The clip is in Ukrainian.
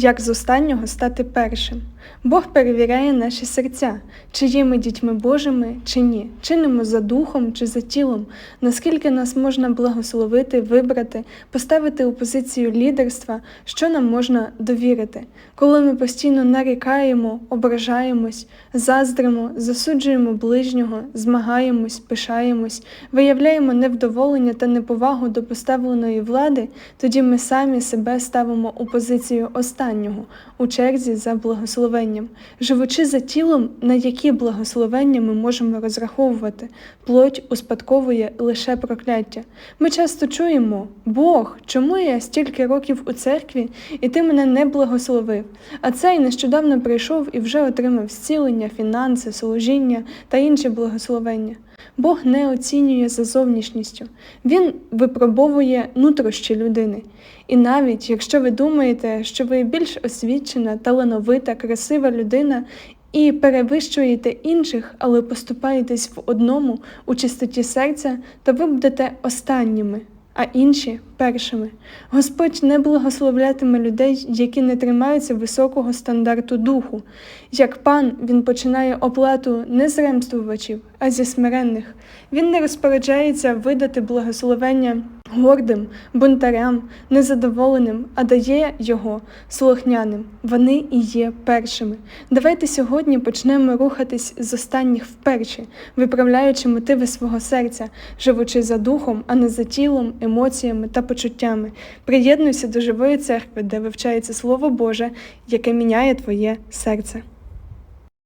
Як з останнього стати першим? Бог перевіряє наші серця, чи є ми дітьми Божими, чи ні, чинимо за духом чи за тілом, наскільки нас можна благословити, вибрати, поставити у позицію лідерства, що нам можна довірити. Коли ми постійно нарікаємо, ображаємось, заздримо, засуджуємо ближнього, змагаємось, пишаємось, виявляємо невдоволення та неповагу до поставленої влади, тоді ми самі себе ставимо у позицію останнього у черзі за благословенням, живучи за тілом, на які благословення ми можемо розраховувати, плоть успадковує лише прокляття. Ми часто чуємо: Бог, чому я стільки років у церкві, і ти мене не благословив? А цей нещодавно прийшов і вже отримав зцілення, фінанси, служіння та інші благословення. Бог не оцінює за зовнішністю, Він випробовує нутрощі людини. І навіть якщо ви думаєте, що ви більш освічена, талановита, красива людина і перевищуєте інших, але поступаєтесь в одному у чистоті серця, то ви будете останніми, а інші першими. Господь не благословлятиме людей, які не тримаються високого стандарту духу. Як пан, він починає оплату не з ремствувачів, а зі смиренних. Він не розпоряджається видати благословення гордим, бунтарям, незадоволеним, а дає його слухняним. Вони і є першими. Давайте сьогодні почнемо рухатись з останніх вперше, виправляючи мотиви свого серця, живучи за духом, а не за тілом, емоціями та почуттями. Приєднуйся до живої церкви, де вивчається Слово Боже, яке міняє твоє серце.